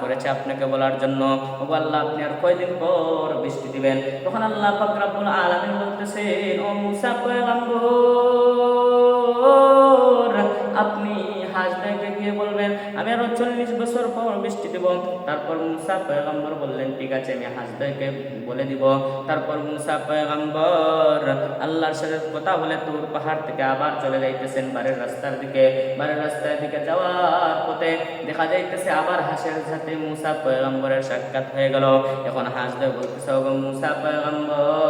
করেছে আপনাকে বলার জন্য। ও আল্লাহ, আপনি আর কয়দিন পর বৃষ্টি দিবেন? তখন আল্লাহ পাক রব্বুল আলামিন বলতেছেন, ও মুসা পয়গম্বর আমি আরও চল্লিশ বছর পর বৃষ্টি দিব। তারপর মুসা পয়গম্বর বললেন, ঠিক আছে, আমি হাজদাকে বলে দিব। তারপর মুসা পয়গম্বর আল্লাহর সাথে কথা বলে তুর পাহাড় থেকে আবার চলে যাইতেছেন বাড়ির রাস্তার দিকে। বাড়ির রাস্তার দিকে যাওয়ার পথে দেখা যাইতেছে আবার হাঁসের সাথে মুসা পয়গম্বরের সাক্ষাৎ হয়ে গেল। এখন হাসদে বলতেছে মুসা পয়গম্বর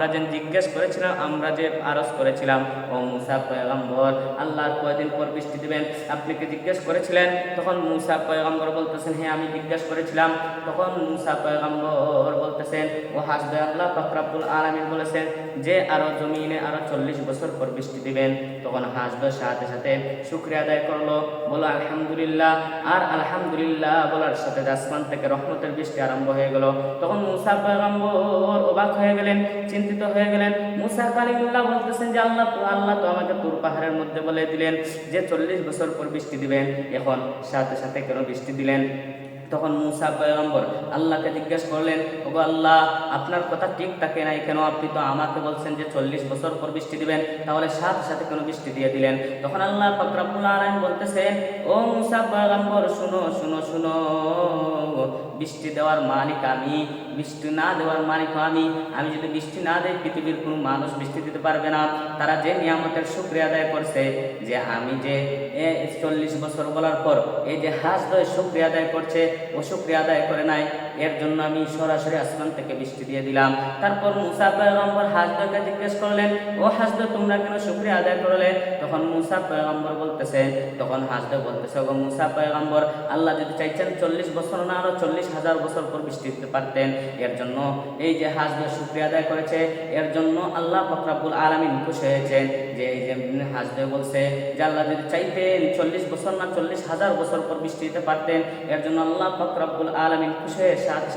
আমরা যে জিজ্ঞেস করেছিলাম, আমরা যে আরজ করেছিলাম, ও মুসা পয়গম্বর, আল্লাহর কয়দিন পর বৃষ্টি দিবেন? আপনি কি জিজ্ঞেস করেছিলেন? তখন মুসা পয়গম্বর বলতেছেন হ্যাঁ আমি জিজ্ঞেস করেছিলাম। তখন মুসা পয়গম্বর বলতেছেন, ও হাসবে আল্লাহ ফকরাবুল আলমিন বলেছেন, যে আরও জমিনে আরও চল্লিশ বছর পর বৃষ্টি দিবেন। তখন হাসবে সাথে সাথে শুক্রিয়া আদায় করল বলো আলহামদুলিল্লাহ। আর আলহামদুলিল্লাহ বলার সাথে আসমান থেকে রহমতের বৃষ্টি আরম্ভ হয়ে গেল। তখন মুসা পয়গম্বর অবাক হয়ে গেলেন চিন্তিত হয়ে গেলেন। মুসা কালিমুল্লাহ বলতেছেন যে, আল্লাহ আল্লাহ তো আমাকে তুর পাহাড়ের মধ্যে বলে দিলেন যে, চল্লিশ বছর পর বৃষ্টি দিবেন। এখন সাথে সাথে কেন বৃষ্টি দিলেন? তখন মুসা পয়গম্বর আল্লাহকে জিজ্ঞেস করলেন, ওগো আল্লাহ, আপনার কথা ঠিক থাকে নাই কেন? আপনি তো আমাকে বলছেন যে, চল্লিশ বছর পর বৃষ্টি দিবেন, তাহলে সাথে সাথে কেন বৃষ্টি দিয়ে দিলেন? তখন আল্লাহ ফকরাবুল আলম বলতেছেন, ও মুসা পয়গম্বর, শুনো শুনো শুনো। বৃষ্টি দেওয়ার মালিক আমি, বৃষ্টি না দেওয়ার মালিক আমি। আমি যদি বৃষ্টি না দেই, পৃথিবীর কোনো মানুষ বৃষ্টি দিতে পারবে না। তারা যে নিয়ামতের শুক্রিয়া আদায় করছে, যে আমি যে চল্লিশ বছর বলার পর এই যে হাঁস দয় শুক্রিয়া আদায় করছে, ও শুক্রিয়া আদায় করে নাই, এর জন্য আমি সরাসরি আসমান থেকে বৃষ্টি দিয়ে দিলাম। তারপর মুসা পয়গম্বর জিজ্ঞেস করলেন, ও হাসদ তোমরা কেন শুক্রিয়া আদায় করলে? তখন মুসা পয়গম্বর বলতেছে, তখন হাসদ বলতেছে ও মুসা পয়গম্বর, আল্লাহ যদি চাইছেন চল্লিশ বছর না, আরও চল্লিশ হাজার বছর পর বৃষ্টি দিতে পারতেন। এর জন্য এই যে হাসদ শুক্রিয়া আদায় করেছে, এর জন্য আল্লাহ ফকরাবুল আলমিন খুশি হয়েছেন যে এই যে হাসদ বলছে যে আল্লাহ যদি চাইতেন চল্লিশ বছর না চল্লিশ হাজার বছর পর বৃষ্টি দিতে পারতেন, এর জন্য আল্লাহ ফকরাবুল আলমিন খুশি হয়ে সাথে